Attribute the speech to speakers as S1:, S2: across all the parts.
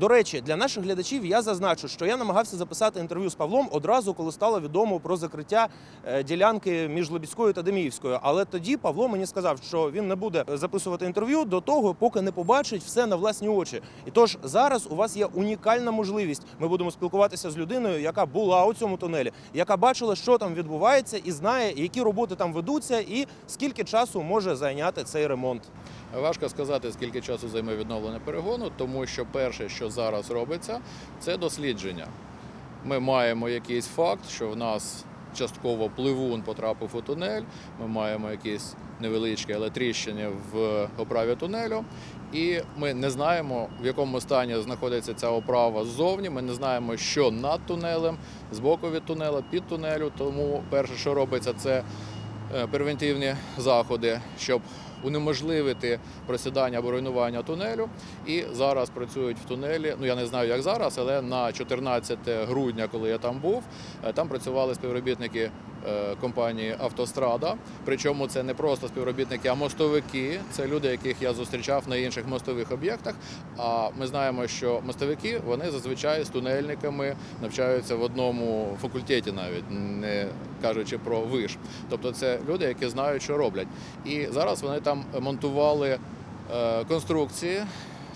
S1: До речі, для наших глядачів я зазначу, що я намагався записати інтерв'ю з Павлом одразу, коли стало відомо про закриття е, ділянки між Лобідською та Деміївською. Але тоді Павло мені сказав, що він не буде записувати інтерв'ю до того, поки не побачить все на власні очі. І тож зараз у вас є унікальна можливість. Ми будемо спілкуватися з людиною, яка була у цьому тунелі, яка бачила, що там відбувається, і знає, які роботи там ведуться, і скільки часу може зайняти цей ремонт.
S2: Важко сказати, скільки часу займе відновлення перегону, тому що перше, що зараз робиться, це дослідження. Ми маємо якийсь факт, що в нас частково пливун потрапив у тунель. Ми маємо якісь невеличкі, але в оправі тунелю. І ми не знаємо, в якому стані знаходиться ця оправа ззовні. Ми не знаємо, що над тунелем, збоку від тунела, під тунелю. Тому перше, що робиться, це е, превентивні заходи, щоб унеможливити просідання або руйнування тунелю. І зараз працюють в тунелі. Ну я не знаю, як зараз, але на 14 грудня, коли я там був, е, там працювали співробітники компанії Автострада. Причому це не просто співробітники, а мостовики. Це люди, яких я зустрічав на інших мостових об'єктах. А ми знаємо, що мостовики вони зазвичай з тунельниками навчаються в одному факультеті, навіть не кажучи про виш. Тобто, це люди, які знають, що роблять. І зараз вони там монтували е, конструкції.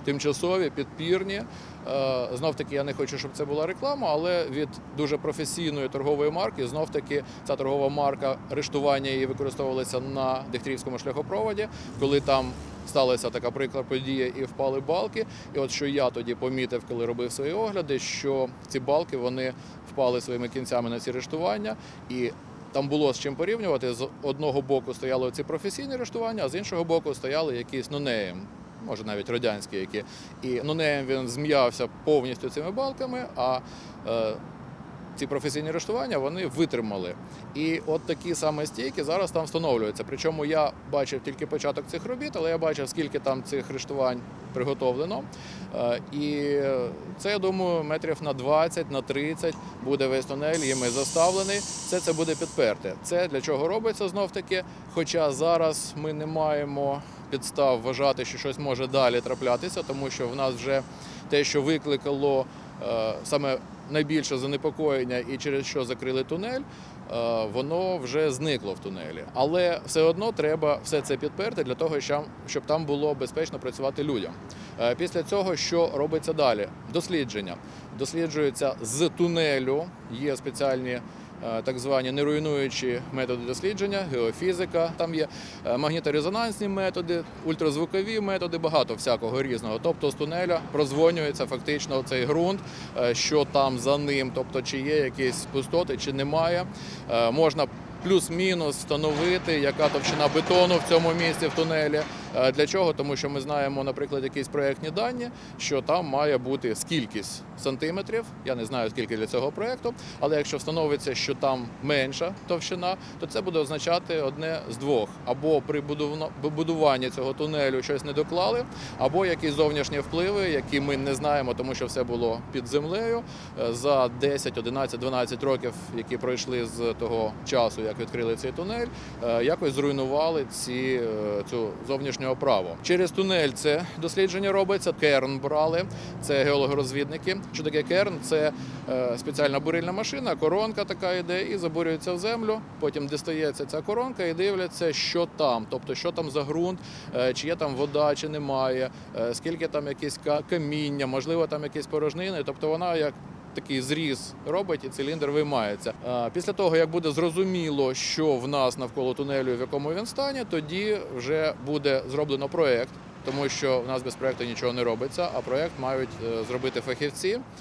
S2: Тимчасові, підпірні. Е, Знов таки, я не хочу, щоб це була реклама, але від дуже професійної торгової марки знов таки ця торгова марка рештування її використовувалася на Дехтрівському шляхопроводі, коли там сталася така прикра подія і впали балки. І от що я тоді помітив, коли робив свої огляди, що ці балки вони впали своїми кінцями на ці рештування і. Там було з чим порівнювати. З одного боку стояли ці професійні рештування, а з іншого боку стояли якісь нонеєм, може навіть радянські, які. І нонеєм він зм'явся повністю цими балками, а е, ці професійні рештування вони витримали. І от такі саме стійки зараз там встановлюються. Причому я бачив тільки початок цих робіт, але я бачив, скільки там цих рештувань приготовлено. Е, І це, я думаю, метрів на 20, на 30 буде весь тунель, їми заставлений. Все це буде підперте. Це для чого робиться знов таки. Хоча зараз ми не маємо підстав вважати, що щось може далі траплятися, тому що в нас вже те, що викликало е, саме найбільше занепокоєння і через що закрили тунель, е, воно вже зникло в тунелі. Але все одно треба все це підперти для того, щоб- там було безпечно працювати людям. Е, Після цього що робиться далі? Дослідження. Досліджується з тунелю, є спеціальні. Е, Так звані неруйнуючі методи дослідження, геофізика, там є е, магніторезонансні методи, ультразвукові методи, багато всякого різного. Тобто з тунеля прозвонюється фактично цей ґрунт, е, що там за ним, тобто чи є якісь пустоти, чи немає. Можна плюс-мінус встановити, яка товщина бетону в цьому місці в тунелі. Е, Для чого? Тому що ми знаємо, наприклад, якісь проєктні дані, що там має бути скількись сантиметрів. Я не знаю скільки для цього проєкту, але якщо встановиться, що там менша товщина, то це буде означати одне з двох: або при будуванні цього тунелю щось не доклали, або якісь зовнішні впливи, які ми не знаємо, тому що все було під землею Е, за 10, 11, 12 років, які пройшли з того часу, як відкрили цей тунель, е, якось зруйнували ці, цю зовнішню оправу. Через тунель це дослідження робиться. Керн брали, це геологорозвідники. Що таке керн? Це е, спеціальна бурильна машина, коронка така йде і забурюється в землю. Потім дістається ця коронка і дивляться, що там, тобто що там за ґрунт, е, чи є там вода, чи немає, е, скільки там якісь каміння, можливо, там якісь порожнини. Тобто вона як такий зріз робить і циліндр виймається. Після того, як буде зрозуміло, що в нас навколо тунелю, в якому він стані, тоді вже буде зроблено проєкт. Тому що в нас без проєкту нічого не робиться, а проєкт мають е, зробити фахівці.